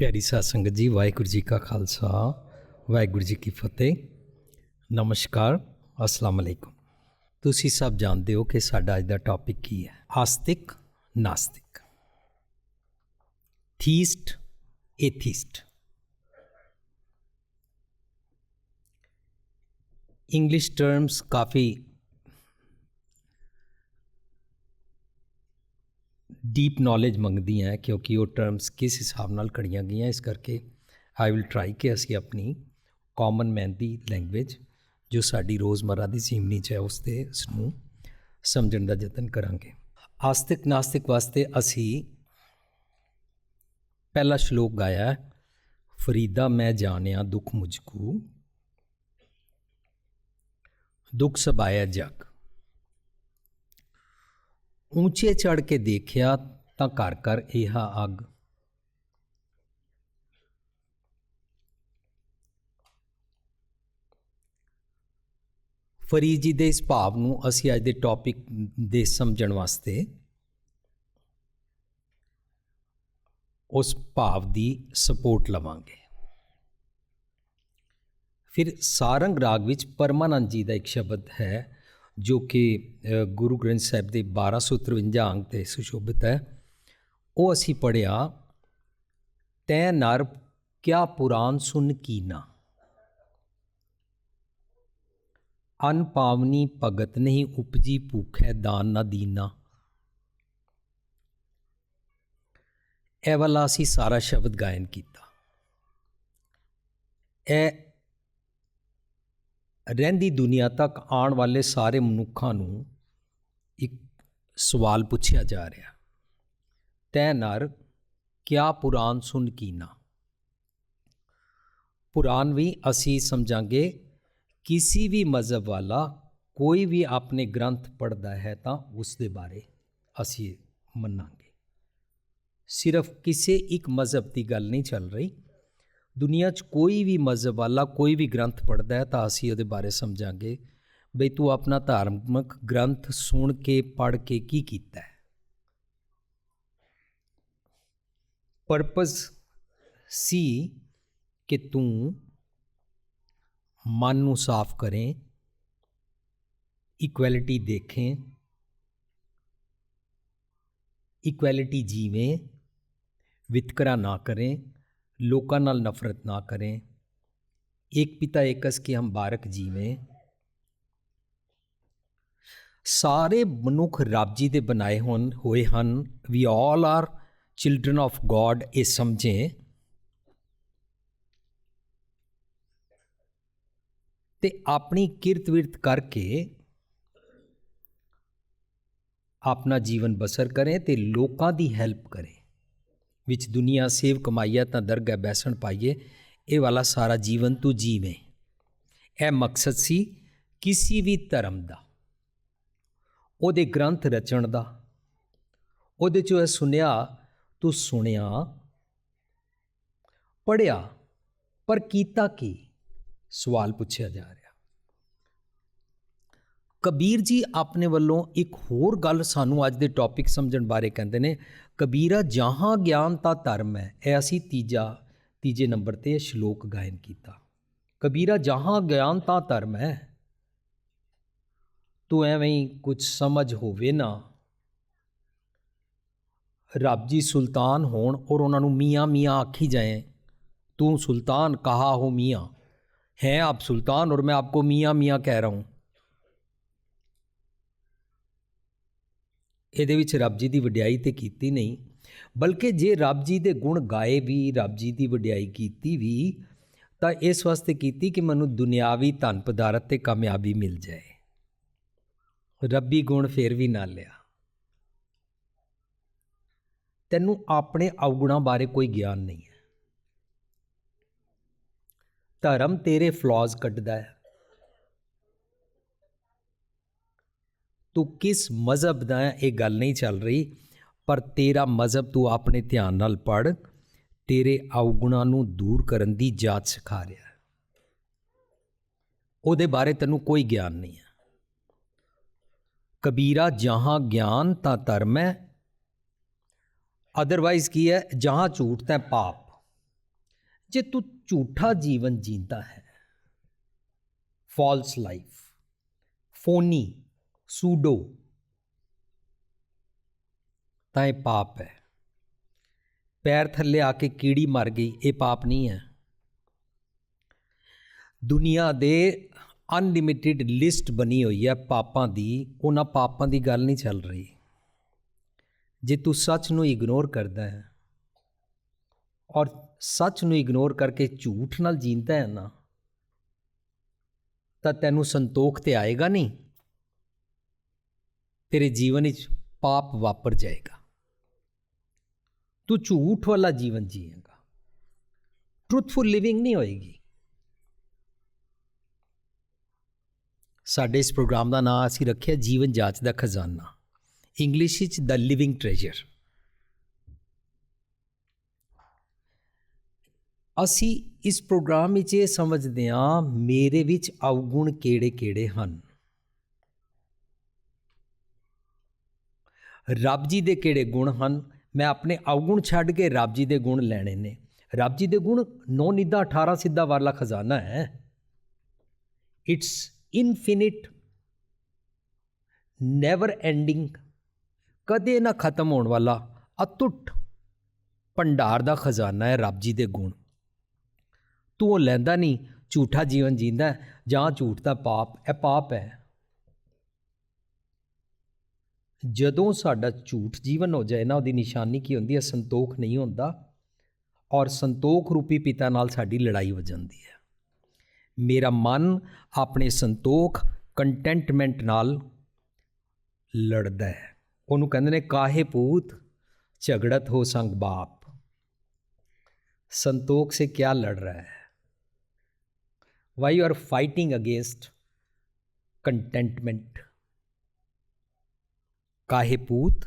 ਪਿਆਰੀ ਸਾਧ ਸੰਗਤ ਜੀ ਵਾਹਿਗੁਰੂ ਜੀ ਕਾ ਖਾਲਸਾ ਵਾਹਿਗੁਰੂ ਜੀ ਕੀ ਫਤਿਹ ਨਮਸਕਾਰ ਅਸਲਾਮ ਅਲੈਕੁਮ ਤੁਸੀਂ ਸਭ ਜਾਣਦੇ ਹੋ ਕਿ ਸਾਡਾ ਅੱਜ ਦਾ ਟੌਪਿਕ ਕੀ ਹੈ ਆਸਤਿਕ ਨਾਸਤਿਕ ਥੀਸਟ ਏਥੀਸਟ ਇੰਗਲਿਸ਼ ਟਰਮਸ ਕਾਫੀ ਡੀਪ ਨੌਲੇਜ ਮੰਗਦੀ ਹੈ ਕਿਉਂਕਿ ਉਹ ਟਰਮਸ ਕਿਸ ਹਿਸਾਬ ਨਾਲ ਘੜੀਆਂ ਗਈਆਂ, ਇਸ ਕਰਕੇ ਆਈ ਵਿਲ ਟਰਾਈ ਕਿ ਅਸੀਂ ਆਪਣੀ ਕਾਮਨ ਮੈਨ ਦੀ ਲੈਂਗੁਏਜ ਜੋ ਸਾਡੀ ਰੋਜ਼ਮਰਰਾ ਦੀ ਜ਼ਿੰਦਗੀ 'ਚ ਹੈ, ਉਸ ਤੇ ਇਸ ਨੂੰ ਸਮਝਣ ਦਾ ਯਤਨ ਕਰਾਂਗੇ। ਆਸਤਿਕ ਨਾਸਤਿਕ ਵਾਸਤੇ ਅਸੀਂ ਪਹਿਲਾ ਸ਼ਲੋਕ ਗਾਇਆ, ਫਰੀਦਾ ਮੈਂ ਜਾਣਿਆ ਦੁੱਖ ਮੁਝਕੂ, ਦੁੱਖ ਸਬਾਇਆ ਜਗ। ਉੱਚੇ ਚੜ ਕੇ ਦੇਖਿਆ ਤਾਂ ਘਰ ਘਰ ਇਹਾ ਅੱਗ। ਫਰੀਦ ਜੀ ਦੇ ਇਸ ਭਾਵ ਨੂੰ ਅਸੀਂ ਅੱਜ ਦੇ ਟੌਪਿਕ ਦੇ ਸਮਝਣ ਵਾਸਤੇ ਉਸ ਭਾਵ ਦੀ ਸਪੋਰਟ ਲਵਾਂਗੇ। ਫਿਰ ਸਾਰੰਗ ਰਾਗ ਵਿੱਚ ਪਰਮਾਨੰਦ ਜੀ ਦਾ ਇੱਕ ਸ਼ਬਦ ਹੈ ਜੋ ਕਿ ਅ, ਗੁਰੂ ਗ੍ਰੰਥ ਸਾਹਿਬ ਦੇ 1253 ਅੰਗ ਤੇ ਸੁਸ਼ੋਭਿਤ ਹੈ ਉਹ ਅਸੀਂ ਪੜਿਆ ਤੈ ਨਰ ਕਿਆ ਪੁਰਾਨ ਸੁਨ ਕੀਨਾ? ਅਨ ਪਾਵਨੀ ਭਗਤ ਨਹੀਂ ਉਪਜੀ ਭੂਖੈ ਦਾਨ ਨਾ ਦੀਨਾ। ਇਹ ਵਾਲਾ ਅਸੀਂ ਸਾਰਾ ਸ਼ਬਦ ਗਾਇਨ ਕੀਤਾ। ਇਹ ਰਹਿੰਦੀ ਦੁਨੀਆ ਤੱਕ ਆਉਣ ਵਾਲੇ ਸਾਰੇ ਮਨੁੱਖਾਂ ਨੂੰ ਇੱਕ ਸਵਾਲ ਪੁੱਛਿਆ ਜਾ ਰਿਹਾ। ਤੈ ਨਰ, ਕਿਆ ਪੁਰਾਨ ਸੁਨ ਕੀਨਾ ਪੁਰਾਨ ਵੀ ਅਸੀਂ ਸਮਝਾਂਗੇ, ਕਿਸੇ ਵੀ ਮਜ਼ਹਬ ਵਾਲਾ ਕੋਈ ਵੀ ਆਪਣੇ ਗ੍ਰੰਥ ਪੜ੍ਹਦਾ ਹੈ ਤਾਂ ਉਸ ਦੇ ਬਾਰੇ ਅਸੀਂ ਮੰਨਾਂਗੇ। ਸਿਰਫ ਕਿਸੇ ਇੱਕ ਮਜ਼ਹਬ ਦੀ ਗੱਲ ਨਹੀਂ ਚੱਲ ਰਹੀ। ਦੁਨੀਆ 'ਚ ਕੋਈ ਵੀ ਮਜ਼ਹਬ ਵਾਲਾ, ਕੋਈ ਵੀ ਗ੍ਰੰਥ ਪੜ੍ਹਦਾ ਹੈ ਤਾਂ ਅਸੀਂ ਉਹਦੇ ਬਾਰੇ ਸਮਝਾਂਗੇ ਬਈ ਤੂੰ ਆਪਣਾ ਧਾਰਮਿਕ ਗ੍ਰੰਥ ਸੁਣ ਕੇ, ਪੜ੍ਹ ਕੇ ਕੀ ਕੀਤਾ ਹੈ। ਪਰਪਸ ਸੀ ਕਿ ਤੂੰ ਮਨ ਨੂੰ ਸਾਫ਼ ਕਰੇ ਇਕੁਐਲਿਟੀ ਦੇਖੇ ਇਕੁਐਲਿਟੀ ਜੀਵੇਂ, ਵਿਤਕਰਾ ਨਾ ਕਰੇ ਲੋਕਾਂ ਨਾਲ ਨਫ਼ਰਤ ਨਾ ਕरें ਇੱਕ ਪਿਤਾ ਏਕਸ ਕੇ ਹਮ ਬਾਰਕ ਜੀਵੇਂ। ਸਾਰੇ ਮਨੁੱਖ ਰੱਬ ਜੀ ਦੇ ਬਣਾਏ ਹੋਣ, ਹੋਏ ਹਨ। We all are children of God ਇਹ ਸਮਝੇ। ਤੇ ਆਪਣੀ ਕਿਰਤ ਵਿਰਤ ਕਰਕੇ ਆਪਣਾ ਜੀਵਨ ਬਸਰ ਕਰੇ ਤੇ ਲੋਕਾਂ ਦੀ ਹੈਲਪ ਕਰੇ। ਵਿੱਚ ਦੁਨੀਆ ਸੇਵ ਕਮਾਈਆ ਤਾਂ ਦਰਗਾਹ ਬੈਸਣ ਪਾਈਏ, ਇਹ ਵਾਲਾ ਸਾਰਾ ਜੀਵਨ ਤੂੰ ਜੀਵੇਂ। ਇਹ ਮਕਸਦ ਸੀ ਕਿਸੇ ਵੀ ਧਰਮ ਦਾ। ਉਹਦੇ ਗ੍ਰੰਥ ਰਚਣ ਦਾ। ਉਹਦੇ ਚੋਂ ਇਹ ਸੁਨਿਆ ਤੂੰ ਸੁਣਿਆ ਪੜਿਆ ਪਰ ਕੀਤਾ ਕੀ? ਸਵਾਲ ਪੁੱਛਿਆ ਜਾ ਰਿਹਾ। ਕਬੀਰ ਜੀ, ਆਪਣੇ ਵੱਲੋਂ ਇੱਕ ਹੋਰ ਗੱਲ ਸਾਨੂੰ ਅੱਜ ਦੇ ਟੌਪਿਕ ਸਮਝਣ ਬਾਰੇ ਕਹਿੰਦੇ ਨੇ। ਕਬੀਰਾ ਜਹਾਂ ਗਿਆਨ ਤਾਂ ਧਰਮ ਹੈ। ਇਹ ਅਸੀਂ ਤੀਜਾ, ਤੀਜੇ ਨੰਬਰ ਤੇ ਸ਼ਲੋਕ ਗਾਇਨ ਕੀਤਾ। ਕਬੀਰਾ ਜਹਾਂ ਗਿਆਨ ਤਾਂ ਧਰਮ ਹੈ। ਤੂੰ ਐਵੇਂ ਹੀ ਕੁਝ ਸਮਝ ਹੋਵੇ ਨਾ। ਰੱਬ ਜੀ ਸੁਲਤਾਨ ਹੋਣ ਔਰ ਉਹਨਾਂ ਨੂੰ ਮੀਆਂ ਮੀਆਂ ਆਖੀ ਜਾਏ। ਤੂੰ ਸੁਲਤਾਨ ਕਹਾ ਹੋ ਮੀਆਂ। ਹੈ ਆਪ ਸੁਲਤਾਨ ਔਰ ਮੈਂ ਆਪਕੋ ਮੀਆਂ ਮੀਆਂ ਕਹਿ ਰਹਾ ਹੂੰ। ਇਹਦੇ ਵਿੱਚ ਰੱਬ ਜੀ ਦੀ ਵਡਿਆਈ ਤੇ ਕੀਤੀ ਨਹੀਂ, ਬਲਕਿ ਜੇ ਰੱਬ ਜੀ ਦੇ ਗੁਣ ਗਾਏ ਵੀ, ਰੱਬ ਜੀ ਦੀ ਵਡਿਆਈ ਕੀਤੀ ਵੀ, ਤਾਂ ਇਸ ਵਾਸਤੇ ਕੀਤੀ ਕਿ ਮੈਨੂੰ ਦੁਨਿਆਵੀ ਧਨ ਪਦਾਰਥ ਤੇ ਕਾਮਯਾਬੀ ਮਿਲ ਜਾਏ। ਰੱਬੀ ਗੁਣ ਫੇਰ ਵੀ ਨਾ ਲਿਆ। ਤੈਨੂੰ ਆਪਣੇ ਔਗੁਣਾਂ ਬਾਰੇ ਕੋਈ ਗਿਆਨ ਨਹੀਂ ਹੈ। ਧਰਮ ਤੇਰੇ ਫਲॉज ਕੱਢਦਾ ਹੈ। ਤੂੰ ਕਿਸ ਮਜ਼ਹਬ ਦਾ ਹੈ? ਇਹ ਗੱਲ ਨਹੀਂ ਚੱਲ ਰਹੀ, ਪਰ ਤੇਰਾ ਮਜ਼ਹਬ ਤੂੰ ਆਪਣੇ ਧਿਆਨ ਨਾਲ ਪੜ ਤੇਰੇ ਔਗੁਣਾਂ ਨੂੰ ਦੂਰ ਕਰਨ ਦੀ ਜਾਚ ਸਿਖਾ ਰਿਹਾ ਉਹਦੇ ਬਾਰੇ ਤੈਨੂੰ ਕੋਈ ਗਿਆਨ ਨਹੀਂ ਹੈ। ਕਬੀਰਾ, ਜਹਾਂ ਗਿਆਨ ਤਾਂ ਧਰਮ ਹੈ ਅਦਰਵਾਈਜ਼ ਕੀ ਹੈ? ਜਹਾਂ ਝੂਠ ਤਾਂ ਪਾਪ। ਜੇ ਤੂੰ ਝੂਠਾ ਜੀਵਨ ਜੀਂਦਾ ਹੈ ਫਾਲਸ ਲਾਈਫ ਫੋਨੀ ਸੂਡੋ। ਤਾਂ ਇਹ ਪਾਪ ਹੈ। ਪੈਰ ਥੱਲੇ ਆ ਕੇ ਕੀੜੀ ਮਰ ਗਈ, ਇਹ ਪਾਪ ਨਹੀਂ ਹੈ। ਦੁਨੀਆ ਦੇ ਅਨਲਿਮਿਟਿਡ ਲਿਸਟ ਬਣੀ ਹੋਈ ਹੈ ਪਾਪਾਂ ਦੀ, ਉਹਨਾਂ ਪਾਪਾਂ ਦੀ ਗੱਲ ਨਹੀਂ ਚੱਲ ਰਹੀ। ਜੇ ਤੂੰ ਸੱਚ ਨੂੰ ਇਗਨੋਰ ਕਰਦਾ ਹੈ ਔਰ ਸੱਚ ਨੂੰ ਇਗਨੋਰ ਕਰਕੇ ਝੂਠ ਨਾਲ ਜੀਂਦਾ ਹੈ ਨਾ, ਤਾਂ ਤੈਨੂੰ ਸੰਤੋਖ ਤੇ ਆਏਗਾ ਨਹੀਂ। ਤੇਰੇ ਜੀਵਨ ਵਿੱਚ ਪਾਪ ਵਾਪਰ ਜਾਏਗਾ। ਤੂੰ ਝੂਠ ਵਾਲਾ ਜੀਵਨ ਜੀਏਗਾ। ਟਰੂਥਫੁਲ ਲਿਵਿੰਗ ਨਹੀਂ ਹੋਏਗੀ। ਸਾਡੇ ਇਸ ਪ੍ਰੋਗਰਾਮ ਦਾ ਨਾਮ ਅਸੀਂ ਰੱਖਿਆ ਜੀਵਨ ਜਾਂਚ ਦਾ ਖਜ਼ਾਨਾ। ਇੰਗਲਿਸ਼ ਵਿੱਚ ਦ ਲਿਵਿੰਗ ਟ੍ਰੈਜਰ ਅਸੀਂ ਇਸ ਪ੍ਰੋਗਰਾਮ ਵਿੱਚ ਇਹ ਸਮਝਦੇ ਹਾਂ, ਮੇਰੇ ਵਿੱਚ ਅਵਗੁਣ ਕਿਹੜੇ-ਕਿਹੜੇ ਹਨ? ਰੱਬ ਜੀ ਦੇ ਕਿਹੜੇ ਗੁਣ ਹਨ? ਮੈਂ ਆਪਣੇ ਅਵਗੁਣ ਛੱਡ ਕੇ ਰੱਬ ਜੀ ਦੇ ਗੁਣ ਲੈਣੇ ਨੇ। ਰੱਬ ਜੀ ਦੇ ਗੁਣ ਨੌ ਨਿਦਾ 18 ਸਿੱਧਾ ਵਾਲਾ ਖਜ਼ਾਨਾ ਹੈ। ਇਟਸ ਇਨਫਿਨਿਟ ਨੈਵਰ ਐਂਡਿੰਗ ਕਦੇ ਨਾ ਖਤਮ ਹੋਣ ਵਾਲਾ ਅਤੁੱਟ ਭੰਡਾਰ ਦਾ ਖਜ਼ਾਨਾ ਹੈ ਰੱਬ ਜੀ ਦੇ ਗੁਣ। ਤੂੰ ਉਹ ਲੈਂਦਾ ਨਹੀਂ, ਝੂਠਾ ਜੀਵਨ ਜੀਂਦਾ ਜਾਂ ਝੂਠ ਦਾ ਪਾਪ, ਇਹ ਪਾਪ ਹੈ। ਜਦੋਂ ਸਾਡਾ ਝੂਠ ਜੀਵਨ ਹੋ ਜਾਏ ਨਾ ਉਹਦੀ ਨਿਸ਼ਾਨੀ ਕੀ ਹੁੰਦੀ ਹੈ ਸੰਤੋਖ ਨਹੀਂ ਹੁੰਦਾ ਔਰ ਸੰਤੋਖ ਰੂਪੀ ਪਿਤਾ ਨਾਲ ਸਾਡੀ ਲੜਾਈ ਹੋ ਜਾਂਦੀ ਹੈ ਮੇਰਾ ਮਨ ਆਪਣੇ ਸੰਤੋਖ ਕੰਟੈਂਟਮੈਂਟ ਨਾਲ ਲੜਦਾ ਹੈ ਉਹਨੂੰ ਕਹਿੰਦੇ ਨੇ ਕਾਹੇ ਪੂਤ ਝਗੜਤ ਹੋ ਸੰਗ ਬਾਪ संतोख से क्या लड़ रहा है why you are fighting against containment काहे पूत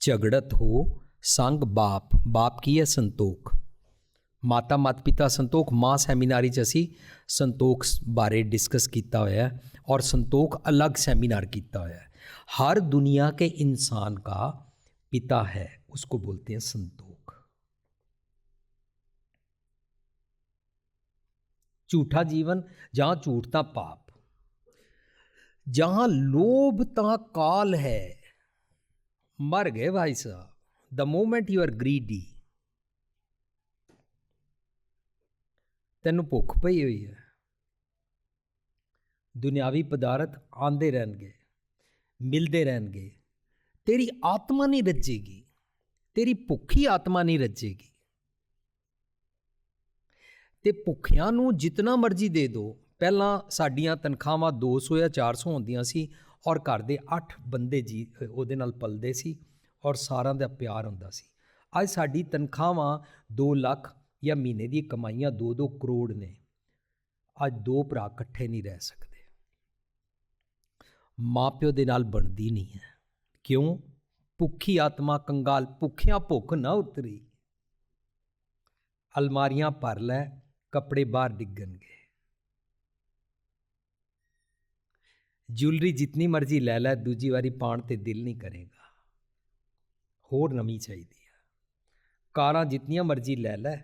झगड़त हो संग बाप बाप की है ਸੰਤੋਖ ਮਾਤਾ ਮਤ ਪਿਤਾ ਸੰਤੋਖ ਮਾਂ ਸੈਮੀਨਾਰੀ ਚ ਅਸੀਂ ਸੰਤੋਖ ਬਾਰੇ ਡਿਸਕਸ ਕੀਤਾ ਹੋਇਆ ਹੈ ਔਰ ਸੰਤੋਖ ਅਲੱਗ ਸੈਮੀਨਾਰ ਕੀਤਾ ਹੋਇਆ है हर दुनिया के इंसान का पिता है उसको बोलते हैं संतोख ਝੂਠਾ ਜੀਵਨ ਜਾਂ ਝੂਠ ਤਾਂ ਪਾਪ ਜਹਾਂ ਲੋਭ ਤਾਂ ਕਾਲ ਹੈ ਮਰ ਗਏ ਭਾਈ ਸਾਹਿਬ the moment you are greedy ਤੈਨੂੰ ਭੁੱਖ ਪਈ ਹੋਈ ਹੈ ਦੁਨਿਆਵੀ ਪਦਾਰਥ ਆਂਦੇ ਰਹਿਣਗੇ ਮਿਲਦੇ ਰਹਿਣਗੇ ਤੇਰੀ ਆਤਮਾ ਨਹੀਂ ਰੱਜੇਗੀ ਤੇਰੀ ਭੁੱਖੀ ਆਤਮਾ ਨਹੀਂ ਰੱਜੇਗੀ ਤੇ ਭੁੱਖਿਆਂ ਨੂੰ ਜਿੰਨਾ ਮਰਜ਼ੀ ਦੇ ਦਿਓ ਪਹਿਲਾਂ ਸਾਡੀਆਂ ਤਨਖਾਹਾਂ 200 ਜਾਂ 400 ਹੁੰਦੀਆਂ ਸੀ ਔਰ ਘਰ ਦੇ 8 ਬੰਦੇ ਜੀ ਉਹਦੇ ਨਾਲ ਪਲਦੇ ਸੀ ਔਰ ਸਾਰਿਆਂ ਦਾ ਪਿਆਰ ਹੁੰਦਾ ਸੀ। ਅੱਜ ਸਾਡੀ ਤਨਖਾਹਾਂ 2 ਲੱਖ ਜਾਂ ਮਹੀਨੇ ਦੀ ਕਮਾਈਆਂ 2-2 ਕਰੋੜ ਨੇ। ਅੱਜ ਦੋ ਭਰਾ ਇਕੱਠੇ ਨਹੀਂ ਰਹਿ ਸਕਦੇ। ਮਾਪਿਓ ਦੇ ਨਾਲ ਬਣਦੀ ਨਹੀਂ ਹੈ। ਕਿਉਂ? ਭੁੱਖੀ ਆਤਮਾ ਕੰਗਾਲ, ਭੁੱਖਿਆਂ ਭੁੱਖ ਨਾ ਉਤਰੀ। ਅਲਮਾਰੀਆਂ ਭਰ ਲੈ, ਕੱਪੜੇ ਬਾਹਰ ਡਿੱਗਣਗੇ। ਜੁਐਲਰੀ ਜਿੰਨੀ ਮਰਜ਼ੀ ਲੈ ਲੈ ਦੂਜੀ ਵਾਰੀ ਪਾਣ ਤੇ ਦਿਲ ਨਹੀਂ ਕਰੇਗਾ ਹੋਰ ਨਵੀਂ ਚਾਹੀਦੀ ਹੈ ਕਾਰਾਂ ਜਿੰਨੀਆਂ ਮਰਜ਼ੀ ਲੈ ਲੈ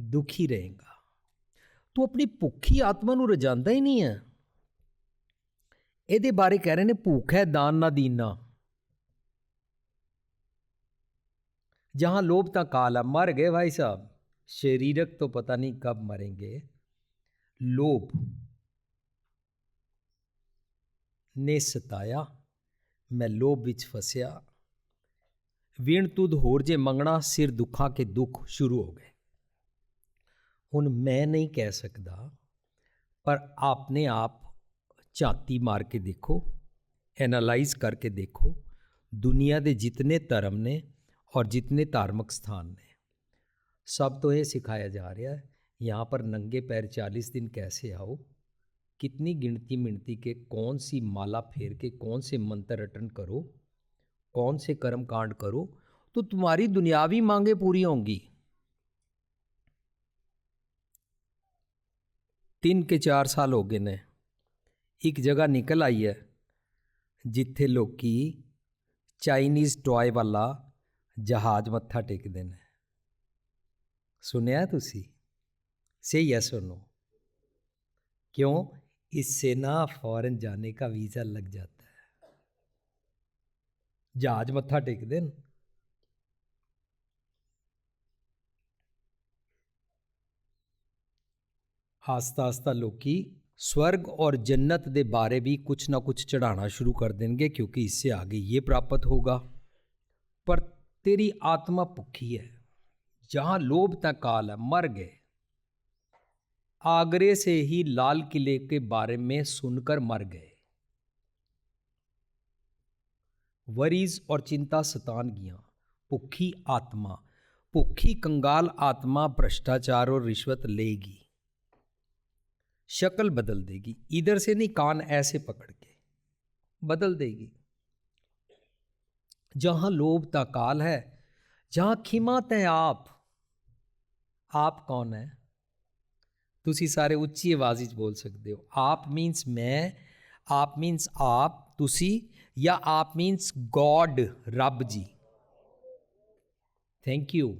ਦੁਖੀ ਰਹੇਗਾ ਤੂੰ ਆਪਣੀ ਭੁੱਖੀ ਆਤਮਾ ਨੂੰ ਰਜਾਂਦਾ ਹੀ ਨਹੀਂ ਹੈ ਇਹਦੇ ਬਾਰੇ ਕਹਿ ਰਹੇ ਨੇ ਭੁੱਖ ਹੈ ਦਾਨ ਨਾ ਦੀਨਾ जहां लोभ था काला मर गए भाई साहब शरीरक तो पता नहीं कब मरेंगे लोभ ने सताया मैं लोभ ਵਿੱਚ ਫਸਿਆ ਵਿਣ ਤੁਧ ਹੋਰ ਜੇ ਮੰਗਣਾ ਸਿਰ ਦੁੱਖਾਂ ਕੇ ਦੁੱਖ ਸ਼ੁਰੂ ਹੋ ਗਏ ਹੁਣ ਮੈਂ ਨਹੀਂ ਕਹਿ ਸਕਦਾ ਪਰ ਆਪਨੇ ਆਪ ਝਾਤੀ ਮਾਰ ਕੇ ਦੇਖੋ ਐਨਾਲਾਈਜ਼ ਕਰਕੇ ਦੇਖੋ ਦੁਨੀਆ ਦੇ ਜਿਤਨੇ ਧਰਮ ਨੇ और जितने धार्मिक स्थान ने सब तो ये सिखाया जा रहा है यहाँ पर नंगे पैर चालीस दिन कैसे आओ कितनी गिनती मिनती के कौन सी माला फेर के कौन से मंत्र रटन करो कौन से कर्म कांड करो तो तुम्हारी दुनियावी मांगे पूरी होंगी ਤਿੰਨ ਕੇ 4 ਸਾਲ ਹੋ ਗਏ ਨੇ ਇੱਕ ਜਗ੍ਹਾ ਨਿਕਲ ਆਈ ਹੈ ਜਿੱਥੇ ਲੋਕੀ ਚਾਈਨੀਜ਼ ਟੌਏ ਵਾਲਾ ਜਹਾਜ਼ ਮੱਥਾ ਟੇਕਦੇ ਨੇ सुनया तुसी से यस और नो क्यों इससे ना फॉरेन जाने का वीज़ा लग जाता है जहाज मत्था टेक देन ਆਸਤਾ ਆਸਤਾ ਲੋਕੀ स्वर्ग और जन्नत ਦੇ ਬਾਰੇ ਵੀ ਕੁਛ ਨਾ ਕੁਛ ਚੜਾਣਾ ਸ਼ੁਰੂ ਕਰ ਦੇਣਗੇ ਕਿਉਂਕਿ इससे आगे ये प्राप्त होगा पर तेरी आत्मा भुखी है जहां लोभ तक काल है मर गए आगरे से ही लाल किले के बारे में सुनकर मर गए। वरीज और चिंता सतानगियाँ भुखी आत्मा भुखी कंगाल आत्मा भ्रष्टाचार और रिश्वत लेगी। शक्ल बदल देगी। इधर से नहीं, कान ऐसे पकड़ के बदल देगी। जहाँ लोभ का काल है, जहाँ खिमाते हैं आप आप कौन है? ਤੁਸੀਂ ਸਾਰੇ ਉੱਚੀ ਆਵਾਜ਼ ਵਿੱਚ ਬੋਲ ਸਕਦੇ ਹੋ ਆਪ ਮੀਨਸ ਮੈਂ ਆਪ ਮੀਨਸ ਆਪ ਤੁਸੀਂ ਜਾਂ ਆਪ ਮੀਨਸ ਗੋਡ ਰੱਬ ਜੀ ਥੈਂਕ ਯੂ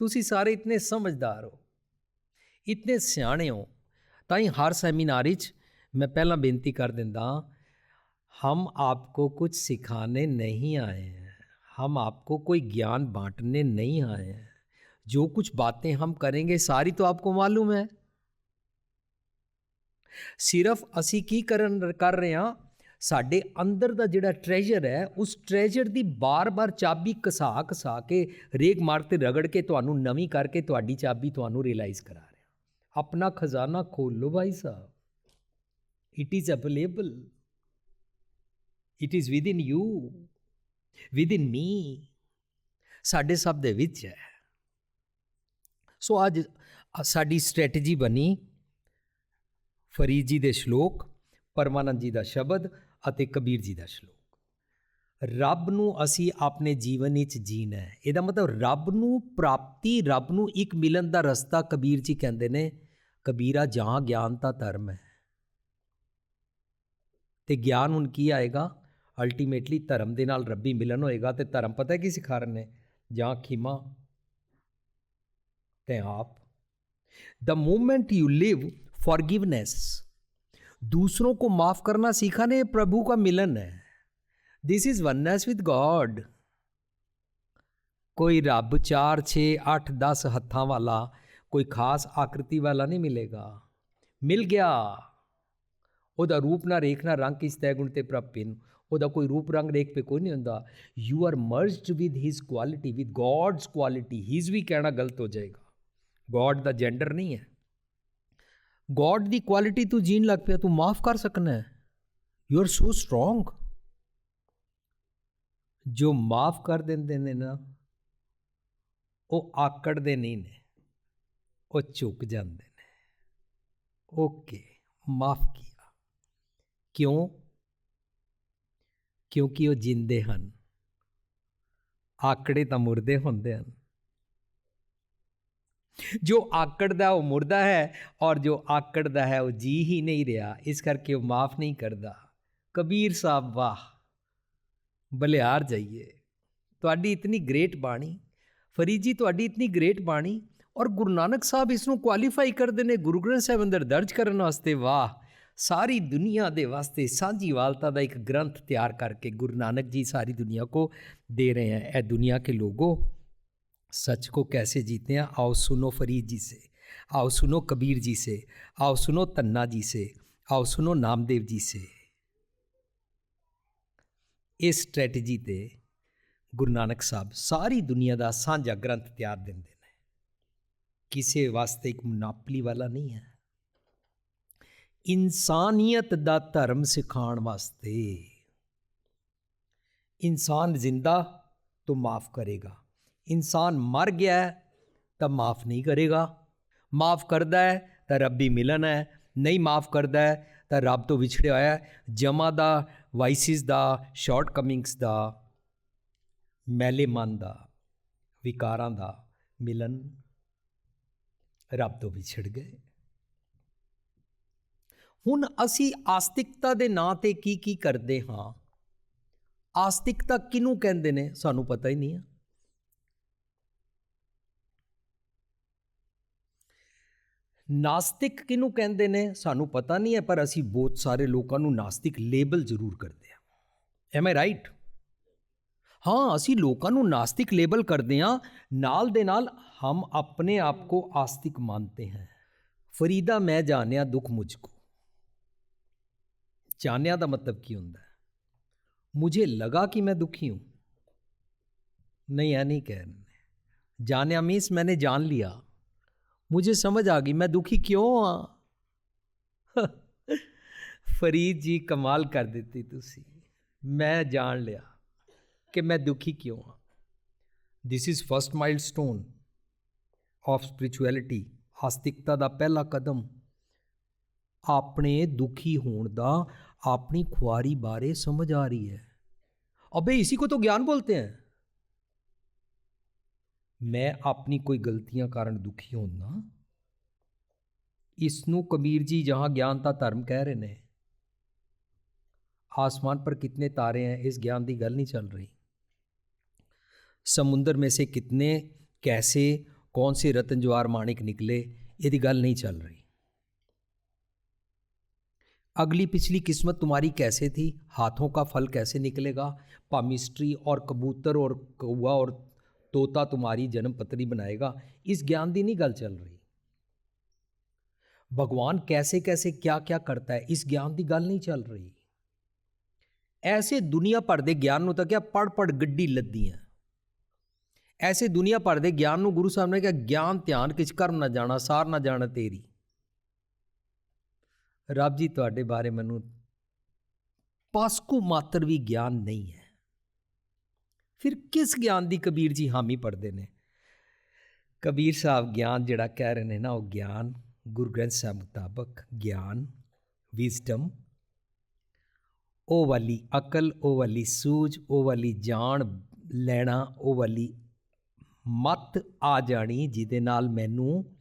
ਤੁਸੀਂ ਸਾਰੇ ਇਤਨੇ ਸਮਝਦਾਰ ਹੋ ਇਤਨੇ ਸਿਆਣੇ ਹੋ ਤਾਂ ਹੀ ਹਰ ਸੈਮੀਨਾਰ ਵਿੱਚ ਮੈਂ ਪਹਿਲਾਂ ਬੇਨਤੀ ਕਰ ਦਿੰਦਾ हम आपको कुछ सिखाने नहीं आए हैं हम आपको कोई ज्ञान बांटने नहीं आए हैं जो कुछ बातें हम करेंगे सारी तो आपको मालूम है ਸਿਰਫ ਅਸੀਂ ਕੀ ਕਰਨ ਕਰ ਰਹੇ ਹਾਂ ਸਾਡੇ ਅੰਦਰ ਦਾ ਜਿਹੜਾ ਟ੍ਰੈਜਰ ਹੈ ਉਸ ਟ੍ਰੈਜਰ ਦੀ ਬਾਰ-ਬਾਰ ਚਾਬੀ ਕਸਾ ਕਸਾ ਕੇ ਰੇਕ ਮਾਰ ਤੇ ਰਗੜ ਕੇ ਤੁਹਾਨੂੰ ਨਵੀਂ ਕਰਕੇ ਤੁਹਾਡੀ ਚਾਬੀ ਤੁਹਾਨੂੰ ਰਿਅਲਾਈਜ਼ ਕਰਾ ਰਹੇ ਹਾਂ ਆਪਣਾ ਖਜ਼ਾਨਾ ਖੋਲ ਲਓ ਭਾਈ ਸਾਹਿਬ it is available it is within you within me ਸਾਡੇ ਸਭ ਦੇ ਵਿੱਚ ਹੈ ਸੋ ਅੱਜ ਸਾਡੀ ਸਟ੍ਰੈਟਜੀ ਬਣੀ ਫਰੀਦ ਜੀ ਦੇ ਸ਼ਲੋਕ, ਪਰਮਾਨੰਦ ਜੀ ਦਾ ਸ਼ਬਦ ਅਤੇ ਕਬੀਰ ਜੀ ਦਾ ਸ਼ਲੋਕ। ਰੱਬ ਨੂੰ ਅਸੀਂ ਆਪਣੇ ਜੀਵਨ ਵਿੱਚ ਜੀਣਾ ਹੈ। ਇਹਦਾ ਮਤਲਬ ਰੱਬ ਨੂੰ ਪ੍ਰਾਪਤੀ, ਰੱਬ ਨੂੰ ਇੱਕ ਮਿਲਣ ਦਾ ਰਸਤਾ ਕਬੀਰ ਜੀ ਕਹਿੰਦੇ ਨੇ, ਕਬੀਰਾ ਜਾਂ ਗਿਆਨ ਤਾਂ ਧਰਮ ਹੈ। ਤੇ ਗਿਆਨ ਹੁਣ ਕੀ ਆਏਗਾ? ਅਲਟੀਮੇਟਲੀ ਧਰਮ ਦੇ ਨਾਲ ਰੱਬੀ ਮਿਲਨ ਹੋਏਗਾ ਤੇ ਧਰਮ ਪਤਾ ਕੀ ਸਿਖਾ ਰਹੇ ਨੇ? ਜਾਂ ਖਿਮਾ कहते हैं आप। The moment you live for forgiveness दूसरों को माफ़ करना सीखा नहीं, प्रभु का मिलन है। This is oneness with God कोई रब चार, छ अठ दस हथा वाला, कोई खास आकृति वाला नहीं मिलेगा। मिल गया। वह रूप ना रेख ना रंग किस तय गुण ते प्रपिन। ओदा कोई रूप रंग रेख पे कोई नहीं हूँ you are merge with his quality with God's quality his भी कहना गलत हो जाएगा। ਗੋਡ ਦਾ ਜੈਂਡਰ ਨਹੀਂ ਹੈ। ਗੋਡ ਦੀ ਕੁਆਲਿਟੀ ਤੂੰ ਜੀਣ ਲੱਗ ਪਿਆ, ਤੂੰ ਮਾਫ ਕਰ ਸਕਣਾ ਹੈ। ਯੂ ਆਰ ਸੋ ਸਟਰੋਂਗ ਜੋ ਮਾਫ ਕਰ ਦਿੰਦੇ ਨੇ ਨਾ, ਉਹ ਆਕੜਦੇ ਨਹੀਂ ਨੇ, ਉਹ ਝੁਕ ਜਾਂਦੇ ਨੇ। ਓਕੇ ਮਾਫ ਕੀਤਾ ਕਿਉਂ? ਕਿਉਂਕਿ ਉਹ ਜਿੰਦੇ ਹਨ। ਆਕੜੇ ਤਾਂ ਮੁਰਦੇ ਹੁੰਦੇ ਹਨ। ਜੋ ਆਕੜਦਾ ਉਹ ਮੁਰਦਾ ਹੈ ਔਰ ਜੋ ਆਕੜਦਾ ਹੈ ਉਹ ਜੀ ਹੀ ਨਹੀਂ ਰਿਹਾ, ਇਸ ਕਰਕੇ ਉਹ ਮਾਫ ਨਹੀਂ ਕਰਦਾ। ਕਬੀਰ ਸਾਹਿਬ, ਵਾਹ, ਬਲਿਆਰ ਜਾਈਏ। ਤੁਹਾਡੀ ਇਤਨੀ ਗ੍ਰੇਟ ਬਾਣੀ, ਫਰੀਦ ਜੀ, ਤੁਹਾਡੀ ਇਤਨੀ ਗ੍ਰੇਟ ਬਾਣੀ ਔਰ ਗੁਰੂ ਨਾਨਕ ਸਾਹਿਬ ਇਸ ਨੂੰ ਕੁਆਲੀਫਾਈ ਕਰਦੇ ਨੇ, ਗੁਰੂ ਗ੍ਰੰਥ ਸਾਹਿਬ ਅੰਦਰ ਦਰਜ ਕਰਨ ਵਾਸਤੇ, ਵਾਹ। ਸਾਰੀ ਦੁਨੀਆ ਦੇ ਵਾਸਤੇ ਸਾਂਝੀ ਵਾਲਤਾ ਦਾ ਇੱਕ ਗ੍ਰੰਥ ਤਿਆਰ ਕਰਕੇ ਗੁਰੂ ਨਾਨਕ ਜੀ ਸਾਰੀ ਦੁਨੀਆ ਕੋ ਦੇ ਰਹੇ ਹੈ ਇਹ ਦੁਨੀਆ ਕੇ ਲੋਗੋ सच को कैसे जीते हैं आओ सुनो फरीद जी से आओ सुनो कबीर जी से आओ सुनो तन्ना जी से आओ सुनो नामदेव जी से ਇਸ ਸਟ੍ਰੈਟਜੀ ਤੇ ਗੁਰੂ ਨਾਨਕ ਸਾਹਿਬ ਸਾਰੀ ਦੁਨੀਆ ਦਾ ਸਾਂਝਾ ਗ੍ਰੰਥ ਤਿਆਰ ਦਿੰਦੇ ਨੇ ਕਿਸੇ ਵਾਸਤੇ ਇੱਕ ਮੁਨਾਪਲੀ ਵਾਲਾ ਨਹੀਂ ਹੈ ਇਨਸਾਨੀਅਤ ਦਾ ਧਰਮ ਸਿਖਾਉਣ ਵਾਸਤੇ ਇਨਸਾਨ ਜ਼ਿੰਦਾ तो माफ करेगा ਇਨਸਾਨ ਮਰ ਗਿਆ ਤਾਂ ਮਾਫ ਨਹੀਂ ਕਰੇਗਾ। ਮਾਫ ਕਰਦਾ ਹੈ, ਤਾਂ ਰੱਬੀ ਮਿਲਨ ਹੈ। ਨਹੀਂ ਮਾਫ ਕਰਦਾ ਹੈ, ਤਾਂ ਰੱਬ ਤੋਂ ਵਿਛੜਿਆ ਹੋਇਆ ਜਮਾ ਦਾ ਵਾਈਸਿਸ ਦਾ ਸ਼ਾਰਟ ਕਮਿੰਗਸ ਦਾ ਮੈਲੇ ਮਨ ਦਾ, ਵਿਕਾਰਾਂ ਦਾ ਮਿਲਨ ਰੱਬ ਤੋਂ ਵਿਛੜ ਗਏ। ਹੁਣ ਅਸੀਂ ਆਸਤਿਕਤਾ ਦੇ ਨਾਂ ਤੇ ਕੀ ਕੀ ਕਰਦੇ ਹਾਂ? ਆਸਤਿਕਤਾ ਕਿਨੂੰ ਕਹਿੰਦੇ ਨੇ? ਸਾਨੂੰ ਪਤਾ ਹੀ ਨਹੀਂ ਹੈ ਨਾਸਤਿਕ ਕਿਹਨੂੰ ਕਹਿੰਦੇ ਨੇ ਸਾਨੂੰ ਪਤਾ ਨਹੀਂ ਹੈ ਪਰ ਅਸੀਂ ਬਹੁਤ ਸਾਰੇ ਲੋਕਾਂ ਨੂੰ ਨਾਸਤਿਕ ਲੇਬਲ ਜ਼ਰੂਰ ਕਰਦੇ ਹਾਂ ਐਮ ਆਈ ਰਾਈਟ ਹਾਂ ਅਸੀਂ ਲੋਕਾਂ ਨੂੰ ਨਾਸਤਿਕ ਲੇਬਲ ਕਰਦੇ ਹਾਂ ਨਾਲ ਦੇ ਨਾਲ ਹਮ ਆਪਣੇ ਆਪ ਕੋ ਆਸਤਿਕ ਮਾਨਤੇ हैं ਫਰੀਦਾ ਮੈਂ ਜਾਣਿਆ ਦੁੱਖ ਮੁਝ ਕੋ ਜਾਣਿਆ ਦਾ ਮਤਲਬ ਕੀ ਹੁੰਦਾ ਹੈ मुझे लगा कि मैं दुखी हूं नहीं यह नहीं कह रहे जाने मीन्स मैंने जान लिया मुझे समझ आ गई मैं दुखी क्यों हाँ फरीद जी कमाल कर ਦਿੱਤੀ ਤੁਸੀਂ ਮੈਂ ਜਾਣ ਲਿਆ ਕਿ ਮੈਂ ਦੁਖੀ ਕਿਉਂ ਹਾਂ this is first milestone of spirituality ਆਸਤਿਕਤਾ ਦਾ ਪਹਿਲਾ ਕਦਮ ਆਪਣੇ ਦੁਖੀ ਹੋਣ ਦਾ ਆਪਣੀ ਖੁਆਰੀ ਬਾਰੇ ਸਮਝ ਆ ਰਹੀ ਹੈ अबे इसी को तो ज्ञान बोलते हैं ਮੈਂ ਆਪਣੀ ਕੋਈ ਗਲਤੀਆਂ ਕਾਰਨ ਦੁਖੀ ਹੁੰਦਾ ਇਸ ਨੂੰ ਕਬੀਰ ਜੀ ਜਹਾਂ ਗਿਆਨ ਦਾ ਧਰਮ ਕਹਿ ਰਹੇ ਨੇ आसमान पर कितने तारे हैं इस ज्ञान की गल नहीं चल रही समुंदर में से कितने कैसे कौन से रतन जवार माणिक निकले यदि गल नहीं चल रही अगली पिछली किस्मत तुम्हारी कैसे थी हाथों का फल कैसे निकलेगा पामिस्ट्री और कबूतर और कौआ और ਤੋਤਾ ਤੁਮਾਰੀ ਜਨਮ ਪਤਨੀ ਬਣਾਏਗਾ। ਇਸ ਗਿਆਨ ਦੀ ਨਹੀਂ ਗੱਲ ਚੱਲ ਰਹੀ। ਭਗਵਾਨ ਕੈਸੇ ਕੈਸੇ ਕਿਆ ਕਿਆ ਕਰਤਾ ਹੈ, ਇਸ ਗਿਆਨ ਦੀ ਗੱਲ ਨਹੀਂ ਚੱਲ ਰਹੀ। ਐਸੇ ਦੁਨੀਆ ਭਰ ਦੇ ਗਿਆਨ ਨੂੰ ਤਾਂ ਕਿਹਾ ਪੜ ਪੜ ਗੱਡੀ ਲੱਦੀਆਂ। ਐਸੇ ਦੁਨੀਆ ਭਰ ਦੇ ਗਿਆਨ ਨੂੰ ਗੁਰੂ ਸਾਹਿਬ ਨੇ ਕਿਹਾ ਗਿਆਨ ਧਿਆਨ ਕਿਛ ਕਰਮ ਨਾ ਜਾਣਾ, ਸਾਰ ਨਾ ਜਾਣਾ ਤੇਰੀ। ਰੱਬ ਜੀ, ਤੁਹਾਡੇ ਬਾਰੇ ਮੈਨੂੰ ਪਾਸਕੂ ਮਾਤਰ ਵੀ ਗਿਆਨ ਨਹੀਂ ਹੈ। ਫਿਰ ਕਿਸ ਗਿਆਨ ਦੀ ਕਬੀਰ ਜੀ ਹਾਮੀ ਪੜਦੇ ਨੇ? ਕਬੀਰ ਸਾਹਿਬ ਗਿਆਨ ਜਿਹੜਾ ਕਹਿ ਰਹੇ ਨੇ ਨਾ, ਉਹ ਗਿਆਨ ਗੁਰੂ ਗ੍ਰੰਥ ਸਾਹਿਬ ਮੁਤਾਬਕ ਗਿਆਨ ਵਿਜ਼ਡਮ ਉਹ ਵਾਲੀ ਅਕਲ, ਉਹ ਵਾਲੀ ਸੂਝ, ਉਹ ਵਾਲੀ ਜਾਣ ਲੈਣਾ, ਉਹ ਵਾਲੀ ਮਤ ਆ ਜਾਣੀ ਜਿਹਦੇ ਨਾਲ ਮੈਨੂੰ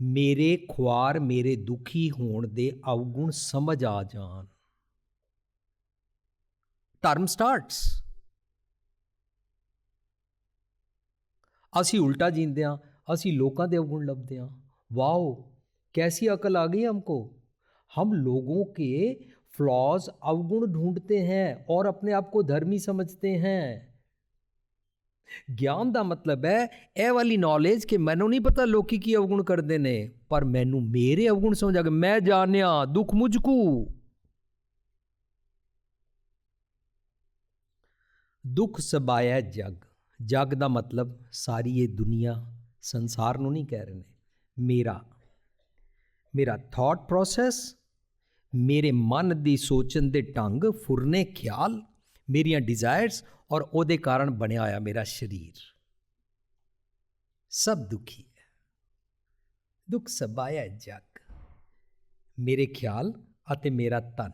ਮੇਰੇ ਖੁਆਰ, ਮੇਰੇ ਦੁਖੀ ਹੋਣ ਦੇ ਅਵਗੁਣ ਸਮਝ ਆ ਜਾਣ। ਧਰਮ ਸਟਾਰਟਸ ਅਸੀਂ ਉਲਟਾ ਜੀਂਦੇ ਹਾਂ ਅਸੀਂ ਲੋਕਾਂ ਦੇ ਅਵਗੁਣ ਲੱਭਦੇ ਹਾਂ ਵਾਓ कैसी अकल आ गई हमको हम लोगों के फ्लॉज अवगुण ढूंढते हैं और अपने आप को धर्मी समझते हैं ਗਿਆਨ ਦਾ ਮਤਲਬ ਹੈ ਇਹ ਵਾਲੀ ਨੌਲੇਜ ਕਿ ਮੈਨੂੰ ਨਹੀਂ ਪਤਾ ਲੋਕੀ ਕੀ ਅਵਗੁਣ ਕਰਦੇ ਨੇ ਪਰ ਮੈਨੂੰ ਮੇਰੇ ਅਵਗੁਣ ਸਮਝ ਆ ਗਏ ਮੈਂ ਜਾਣਿਆ ਦੁੱਖ ਮੁਝ ਕੋ ਦੁੱਖ ਸਬਾਇਆ ਜਗ ਜਗ ਦਾ ਮਤਲਬ ਸਾਰੀ ਇਹ ਦੁਨੀਆ ਸੰਸਾਰ ਨੂੰ ਨਹੀਂ ਕਹਿ ਰਹੇ ਨੇ। ਮੇਰਾ ਮੇਰਾ ਥਾਟ ਪ੍ਰੋਸੈਸ ਮੇਰੇ ਮਨ ਦੀ ਸੋਚਣ ਦੇ ਢੰਗ, ਫੁਰਨੇ ਖਿਆਲ, ਮੇਰੀਆਂ ਡਿਜ਼ਾਇਰਸ ਔਰ ਉਹਦੇ ਕਾਰਨ ਬਣਿਆ ਹੋਇਆ ਮੇਰਾ ਸਰੀਰ। ਸਭ ਦੁਖੀ ਹੈ। ਦੁੱਖ ਸਬਾਇਆ ਜਗ। ਮੇਰੇ ਖਿਆਲ ਅਤੇ ਮੇਰਾ ਤਨ,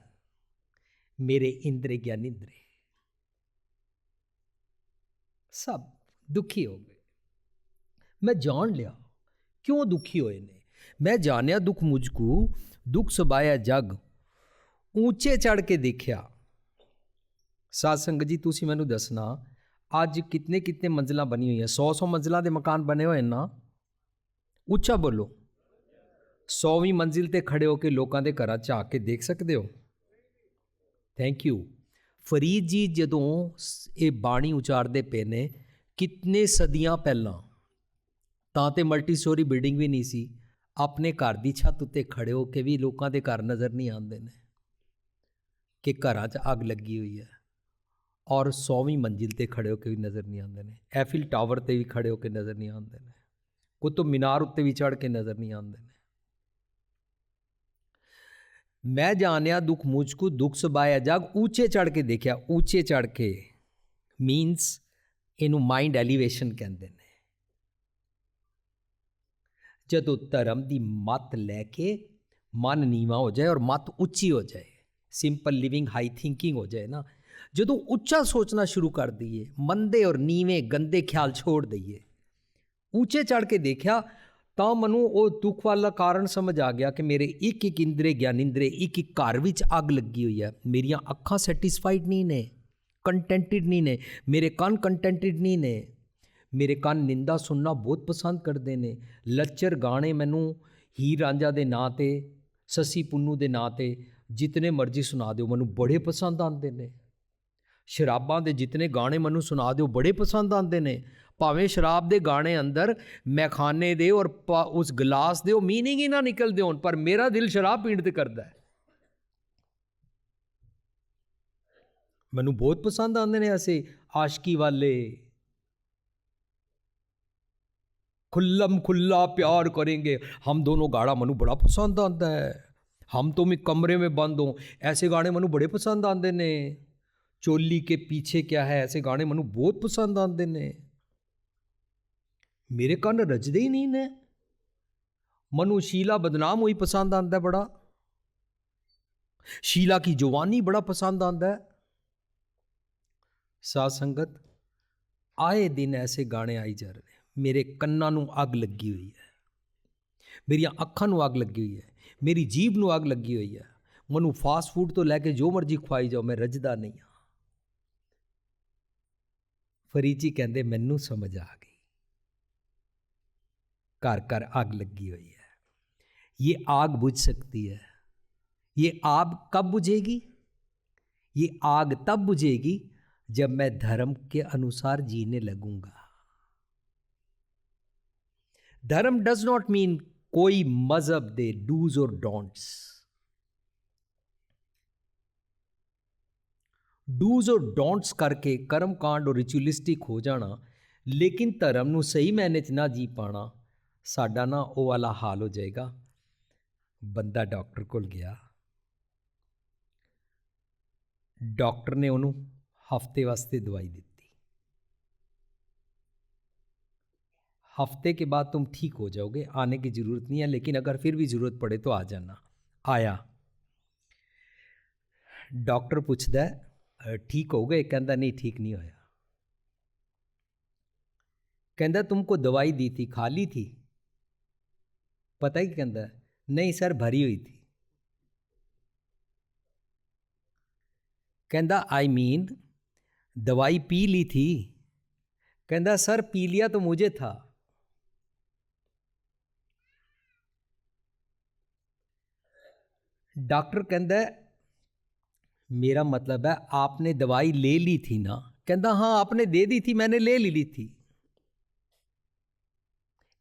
ਮੇਰੇ ਇੰਦਰੀ ਗਿਆਨਿੰਦਰੀ ਸਭ ਦੁਖੀ ਹੋ ਗਏ। ਮੈਂ ਜਾਣ ਲਿਆ, ਕਿਉਂ ਦੁਖੀ ਹੋਏ ਨੇ? ਮੈਂ ਜਾਣਿਆ ਦੁੱਖ ਮੁਝਕੂ, ਦੁੱਖ ਸੁਭਾਇਆ ਜਗ। ਉੱਚੇ ਚੜ ਕੇ ਦੇਖਿਆ, ਸਾਧ ਸੰਗਤ ਜੀ, ਤੁਸੀਂ ਮੈਨੂੰ ਦੱਸਣਾ, ਅੱਜ ਕਿੰਨੇ ਕਿਤਨੇ ਮੰਜ਼ਲਾਂ ਬਣੀ ਹੋਈਆਂ? 100 100 ਮੰਜ਼ਲਾਂ ਦੇ ਮਕਾਨ ਬਣੇ ਹੋਏ ਨਾ ਉੱਚਾ ਬੋਲੋ 100ਵੀਂ ਮੰਜ਼ਿਲ ਤੇ ਖੜੇ ਹੋ ਕੇ ਲੋਕਾਂ ਦੇ ਘਰਾਂ ਚ ਆ ਕੇ ਦੇਖ ਸਕਦੇ ਹੋ? ਥੈਂਕ ਯੂ ਫਰੀਦ ਜੀ ਜਦੋਂ ਸ- ਇਹ ਬਾਣੀ ਉਚਾਰਦੇ ਪਏ ਨੇ ਕਿੰਨੇ ਸਦੀਆਂ ਪਹਿਲਾਂ, ਤਾਂ ਤੇ ਮਲਟੀ ਸਟੋਰੀ ਬਿਲਡਿੰਗ ਵੀ ਨਹੀਂ ਸੀ, ਆਪਣੇ ਘਰ ਦੀ ਛੱਤ ਉੱਤੇ ਖੜੇ ਹੋ ਕੇ ਵੀ ਲੋਕਾਂ ਦੇ ਘਰ ਨਜ਼ਰ ਨਹੀਂ ਆਉਂਦੇ ਨੇ, ਕਿ ਘਰਾਂ 'ਚ ਅੱਗ ਲੱਗੀ ਹੋਈ ਹੈ, ਔਰ 100ਵੀਂ ਮੰਜ਼ਿਲ ਤੇ ਖੜੇ ਹੋ ਕੇ ਵੀ ਨਜ਼ਰ ਨਹੀਂ ਆਉਂਦੇ ਨੇ ਐਫਿਲ ਟਾਵਰ ਤੇ ਵੀ ਖੜੇ ਹੋ ਕੇ ਨਜ਼ਰ ਨਹੀਂ ਆਉਂਦੇ ਨੇ, ਕੁਤਬ ਮੀਨਾਰ ਉੱਤੇ ਵੀ ਚੜ੍ਹ ਕੇ ਨਜ਼ਰ ਨਹੀਂ ਆਉਂਦੇ ਨੇ। ਮੈਂ ਜਾਣਿਆ ਦੁੱਖ ਮੁਝ ਕੋ ਦੁੱਖ ਸਬਾਇਆ ਜਗ ਉੱਚੇ ਚੜ੍ਹ ਕੇ ਦੇਖਿਆ ਉੱਚੇ ਚੜ੍ਹ ਕੇ ਮੀਨਸ ਇਹਨੂੰ ਮਾਈਂਡ ਐਲੀਵੇਸ਼ਨ ਕਹਿੰਦੇ ਨੇ ਜਦੋਂ ਧਰਮ ਦੀ ਮਤ ਲੈ ਕੇ ਮਨ ਨੀਵਾ ਹੋ ਜਾਏ ਔਰ ਮਤ ਉੱਚੀ ਹੋ ਜਾਏ ਸਿੰਪਲ ਲਿਵਿੰਗ ਹਾਈ ਥਿੰਕਿੰਗ ਹੋ ਜਾਏ ਨਾ ਜਦੋਂ ਉੱਚਾ ਸੋਚਣਾ ਸ਼ੁਰੂ ਕਰ ਦਈਏ ਮੰਦੇ ਔਰ ਨੀਵੇਂ ਗੰਦੇ ਖਿਆਲ ਛੋੜ ਦਈਏ ਉੱਚੇ ਚੜ ਕੇ ਦੇਖਿਆ ਤਾਂ ਮੈਨੂੰ ਉਹ ਦੁੱਖ ਵਾਲਾ ਕਾਰਨ ਸਮਝ ਆ ਗਿਆ ਕਿ ਮੇਰੇ ਇੱਕ ਇੱਕ ਇੰਦਰੇ ਗਿਆਨਿੰਦਰੇ, ਇੱਕ ਇੱਕ ਘਰ ਵਿੱਚ ਅੱਗ ਲੱਗੀ ਹੋਈ ਹੈ। ਮੇਰੀਆਂ ਅੱਖਾਂ ਸੈਟੀਸਫਾਈਡ ਨਹੀਂ ਨੇ ਕੰਟੈਂਟਡ ਨਹੀਂ ਨੇ, ਮੇਰੇ ਕੰਨ ਕੰਟੈਂਟਡ ਨਹੀਂ ਨੇ। ਮੇਰੇ ਕੰਨ ਨਿੰਦਾ ਸੁਣਨਾ ਬਹੁਤ ਪਸੰਦ ਕਰਦੇ ਨੇ। ਲੱਚਰ ਗਾਣੇ ਮੈਨੂੰ ਹੀਰ ਰਾਂਝਾ ਦੇ ਨਾਂ ਤੇ, ਸੱਸੀ ਪੁੰਨੂ ਦੇ ਨਾਂ ਤੇ ਜਿਤਨੇ ਮਰਜ਼ੀ ਸੁਣਾ ਦਿਓ, ਮੈਨੂੰ ਬੜੇ ਪਸੰਦ ਆਉਂਦੇ ਨੇ। ਸ਼ਰਾਬਾਂ ਦੇ ਜਿਤਨੇ ਗਾਣੇ ਮੈਨੂੰ ਸੁਣਾ ਦਿਓ, ਬੜੇ ਪਸੰਦ ਆਉਂਦੇ ਨੇ। ਭਾਵੇਂ ਸ਼ਰਾਬ ਦੇ ਗਾਣੇ ਅੰਦਰ ਮੈਖਾਨੇ ਦੇ ਔਰ ਪ- ਉਸ ਗਲਾਸ ਦੇ ਉਹ ਮੀਨਿੰਗ ਹੀ ਨਾ ਨਿਕਲਦੇ ਹੋਣ ਪਰ ਮੇਰਾ ਦਿਲ ਸ਼ਰਾਬ ਪੀਣ ਤੇ ਕਰਦਾ ਹੈ ਮੈਨੂੰ ਬਹੁਤ ਪਸੰਦ ਆਉਂਦੇ ਨੇ ਐਸੇ ਆਸ਼ਕੀ ਵਾਲੇ खुल्लम खुल्ला प्यार करेंगे हम दोनों गाड़ा मनु बड़ा पसंद आता है हम तुम एक कमरे में बंद हो ऐसे गाने मनु बड़े पसंद आते ने चोली के पीछे क्या है ऐसे गाने मनु बहुत पसंद आते ने ਮੇਰੇ ਕੰਨ ਰਜਦੇ ਹੀ ਨਹੀਂ ਨੇ। ਮਨੂ ਸ਼ੀਲਾ ਬਦਨਾਮ ਹੋਈ ਪਸੰਦ ਆਂਦਾ ਬੜਾ। ਸ਼ੀਲਾ ਕੀ ਜਵਾਨੀ ਬੜਾ ਪਸੰਦ ਆਂਦਾ ਹੈ ਸਾਧ ਸੰਗਤ, ਆਏ ਦਿਨ ਐਸੇ ਗਾਣੇ ਆਈ ਜਾ ਰਹੇ ਨੇ। ਮੇਰੇ ਕੰਨਾਂ ਨੂੰ ਅੱਗ ਲੱਗੀ ਹੋਈ ਹੈ। ਮੇਰੀਆਂ ਅੱਖਾਂ ਨੂੰ ਅੱਗ ਲੱਗੀ ਹੋਈ ਹੈ। ਮੇਰੀ ਜੀਭ ਨੂੰ ਅੱਗ ਲੱਗੀ ਹੋਈ ਹੈ। ਮੈਨੂੰ ਫਾਸਟ ਫੂਡ ਤੋਂ ਲੈ ਕੇ ਜੋ ਮਰਜ਼ੀ ਖਵਾਈ ਜਾਓ, ਮੈਂ ਰੱਜਦਾ ਨਹੀਂ ਹਾਂ। ਫਰੀਦ ਕਹਿੰਦੇ, ਮੈਨੂੰ ਸਮਝ ਆ ਗਈ। ਘਰ ਘਰ ਅੱਗ ਲੱਗੀ ਹੋਈ ਹੈ ਇਹ आग बुझ सकती है ये आग कब बुझेगी ये आग तब बुझेगी जब मैं धर्म के अनुसार जीने लगूंगा धर्म डज नॉट मीन कोई मजहब दे डूज और डोंट्स ਡੂਜ਼ ਔਰ ਡੋਂਟਸ ਕਰਕੇ ਕਰਮ ਕਾਂਡ ਔਰ ਰਿਚੁਅਲਿਸਟਿਕ ਹੋ ਜਾਣਾ ਲੇਕਿਨ ਧਰਮ ਨੂੰ ਸਹੀ ਮਾਇਨੇ 'ਚ ਨਾ ਜੀ ਪਾਣਾ ਸਾਡਾ ਨਾ ਉਹ ਵਾਲਾ ਹਾਲ ਹੋ ਜਾਏਗਾ ਬੰਦਾ ਡਾਕਟਰ ਕੋਲ ਗਿਆ ਡਾਕਟਰ ਨੇ ਉਹਨੂੰ ਹਫਤੇ ਵਾਸਤੇ ਦਵਾਈ ਦਿੱਤੀ हफ्ते के बाद तुम ठीक हो जाओगे आने की ज़रूरत नहीं है लेकिन अगर फिर भी ज़रूरत पड़े तो आ जाना आया डॉक्टर पूछता है "अ, ठीक हो गए कहता नहीं ठीक नहीं होया कहता तुमको दवाई दी थी खा ली थी पता ही कहता नहीं सर, भरी हुई थी। कहता आई मीन दवाई पी ली थी। कहता, सर, पी लिया तो मुझे था। डॉक्टर कहता, मेरा मतलब है, आपने दवाई ले ली थी ना? कहता हाँ आपने दे दी थी, मैंने ले ली ली थी।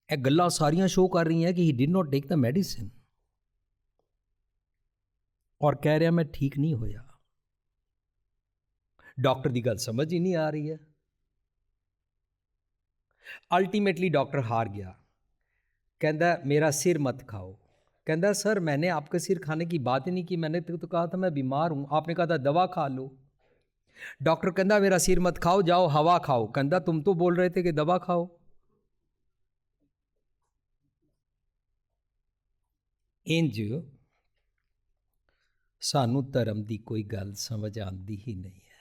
ਇਹ ਗੱਲਾਂ ਸਾਰੀਆਂ ਸ਼ੋ ਕਰ ਰਹੀਆਂ ਕਿ ਹੀ did not take the medicine ਔਰ ਕਹਿ ਰਿਹਾ ਮੈਂ ਠੀਕ ਨਹੀਂ ਹੋਇਆ ਡਾਕਟਰ ਦੀ ਗੱਲ ਸਮਝ ਹੀ ਨਹੀਂ ਆ ਰਹੀ ਹੈ अल्टीमेटली डॉक्टर हार गया कहता मेरा सिर मत खाओ कहता सर मैंने आपका सिर खाने की बात ही नहीं की मैंने तो, तो कहा था मैं बीमार हूँ आपने कहा था दवा खा लो डॉक्टर कहता मेरा सिर मत खाओ जाओ हवा खाओ कहता तुम तो बोल रहे थे कि दवा खाओ ਇੰਜ ਸਾਨੂੰ ਧਰਮ ਦੀ ਕੋਈ ਗੱਲ ਸਮਝ ਆਉਂਦੀ ਹੀ ਨਹੀਂ ਹੈ।